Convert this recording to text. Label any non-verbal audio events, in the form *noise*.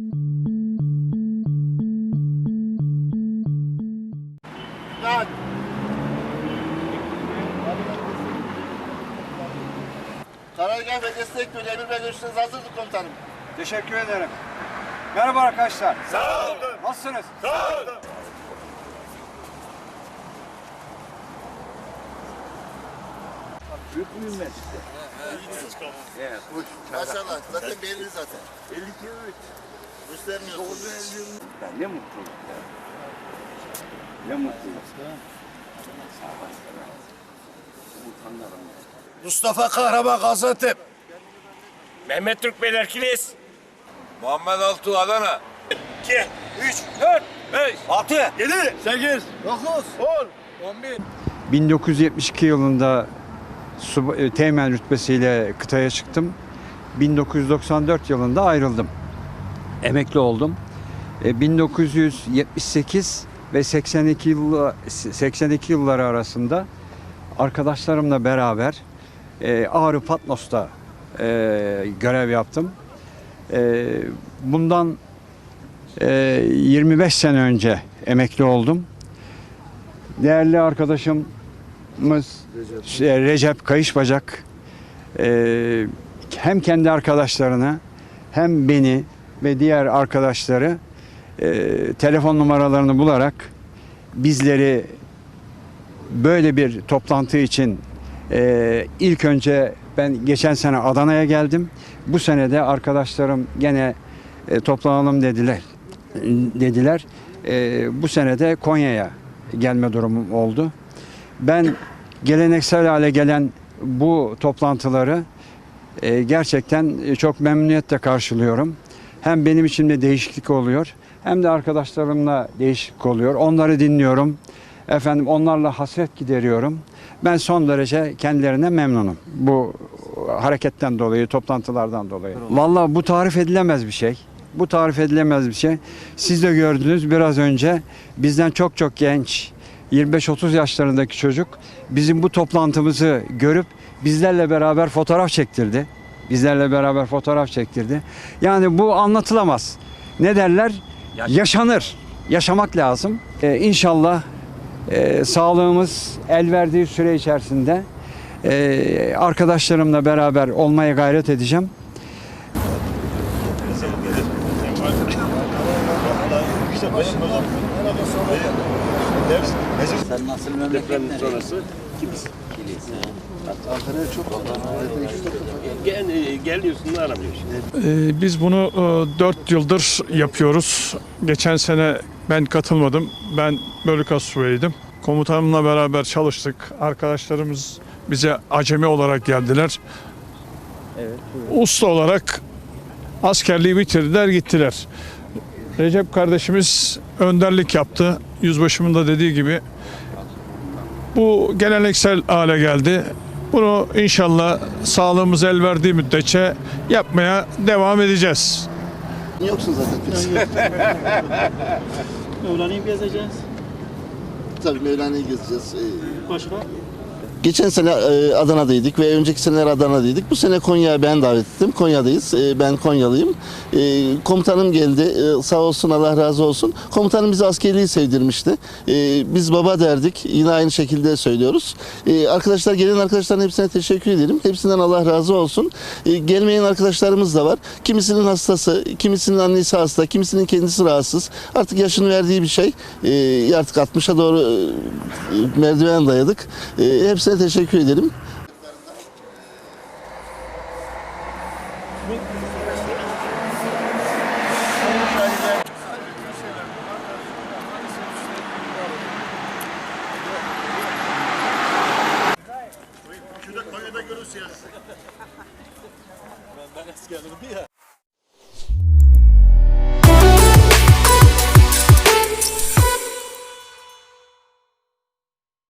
Lan. Karargah ve destek bölü emir ve görüşleriniz hazırdır komutanım. Teşekkür ederim. Merhaba arkadaşlar. Sağ olun. Nasılsınız? Maşallah zaten belli zaten. 52 Göstermiyorsunuz. Ya ne mutluluk ya. Ne mutluluk. Mustafa Kahraman Gaziantep. Mehmet Türk Beyler Kilis. Muhammed Altuğ Adana. 2, 3, 4, 5, 6, 7, 8, 9, 10, 11. 1972 yılında e, teğmen rütbesiyle kıtaya çıktım. 1994 yılında ayrıldım. Emekli oldum. E, 1978 ve 82 yılı 82 yılları arasında arkadaşlarımla beraber e, Ağrı Patmos'ta e, görev yaptım. E, bundan e, 25 sene önce emekli oldum. Değerli arkadaşımız Recep, Recep Kayışbacak e, hem kendi arkadaşlarını hem beni ve diğer arkadaşları e, telefon numaralarını bularak bizleri böyle bir toplantı için e, ilk önce ben geçen sene Adana'ya geldim. Bu sene de arkadaşlarım gene e, toplanalım dediler. Dediler. E, bu sene de Konya'ya gelme durumum oldu. Ben geleneksel hale gelen bu toplantıları e, gerçekten çok memnuniyetle karşılıyorum. Hem benim için de değişiklik oluyor hem de arkadaşlarımla değişiklik oluyor. Onları dinliyorum. Efendim onlarla hasret gideriyorum. Ben son derece kendilerine memnunum. Bu hareketten dolayı, toplantılardan dolayı. Vallahi bu tarif edilemez bir şey. Bu tarif edilemez bir şey. Siz de gördünüz biraz önce bizden çok çok genç 25-30 yaşlarındaki çocuk bizim bu toplantımızı görüp bizlerle beraber fotoğraf çektirdi. Bizlerle beraber fotoğraf çektirdi. Yani bu anlatılamaz. Ne derler? Yaşanır. Yaşamak lazım. Ee, inşallah e, sağlığımız el verdiği süre içerisinde e, arkadaşlarımla beraber olmaya gayret edeceğim. Deprem sonrası Kilis. Gel, geliyorsun da aramıyorsun. Ee, Biz bunu 4 yıldır yapıyoruz. Geçen sene ben katılmadım. Ben bölük asubayıydım. Komutanımla beraber çalıştık. Arkadaşlarımız bize acemi olarak geldiler. Usta olarak askerliği bitirdiler gittiler. Recep kardeşimiz önderlik yaptı. Yüzbaşımın da dediği gibi. Bu geleneksel hale geldi. Bunu inşallah sağlığımız el verdiği müddetçe yapmaya devam edeceğiz. Yoksun zaten. *laughs* Mevlana'yı gezeceğiz. Tabii Mevlana'yı gezeceğiz. Ee, Başka? Geçen sene e, Adana'daydık ve önceki seneler Adana'daydık. Bu sene Konya'ya ben davet ettim. Konya'dayız. E, Ben Konyalıyım. E, Komutanım geldi. Sağ olsun Allah razı olsun. Komutanım bize askerliği sevdirmişti. Biz baba derdik. Yine aynı şekilde söylüyoruz. Arkadaşlar gelen arkadaşların hepsine teşekkür ederim. Hepsinden Allah razı olsun. Gelmeyen arkadaşlarımız da var. Kimisinin hastası, kimisinin annesi hasta, kimisinin kendisi rahatsız. Artık yaşını verdiği bir şey. E, Artık 60'a doğru e, merdiven dayadık. E, Hepsine teşekkür ederim. Ben askerdim ya.